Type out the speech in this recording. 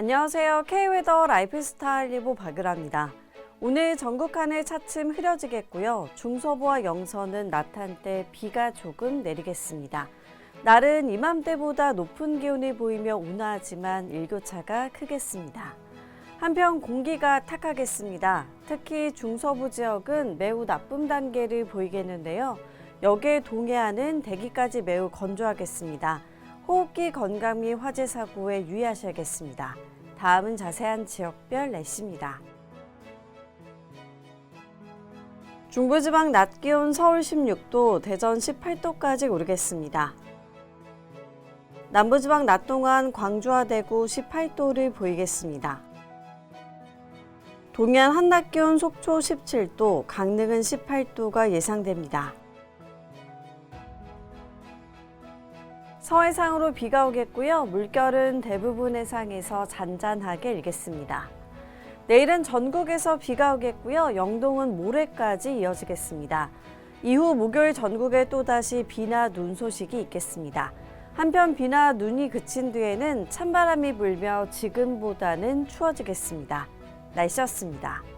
안녕하세요. K웨더 라이프스타일 리보 박을합니다. 오늘 전국 하늘 차츰 흐려지겠고요. 중서부와 영서는 낮 한때 비가 조금 내리겠습니다. 날은 이맘때보다 높은 기온이 보이며 온화하지만 일교차가 크겠습니다. 한편 공기가 탁하겠습니다. 특히 중서부 지역은 매우 나쁨 단계를 보이겠는데요. 여기에 동해안은 대기까지 매우 건조하겠습니다. 호흡기 건강 및 화재 사고에 유의하셔야겠습니다. 다음은 자세한 지역별 날씨입니다. 중부지방 낮 기온 서울 16도, 대전 18도까지 오르겠습니다. 남부지방 낮 동안 광주와 대구 18도를 보이겠습니다. 동해안 한낮 기온 속초 17도, 강릉은 18도가 예상됩니다. 서해상으로 비가 오겠고요. 물결은 대부분 해상에서 잔잔하게 일겠습니다. 내일은 전국에서 비가 오겠고요. 영동은 모레까지 이어지겠습니다. 이후 목요일 전국에 또다시 비나 눈 소식이 있겠습니다. 한편 비나 눈이 그친 뒤에는 찬바람이 불며 지금보다는 추워지겠습니다. 날씨였습니다.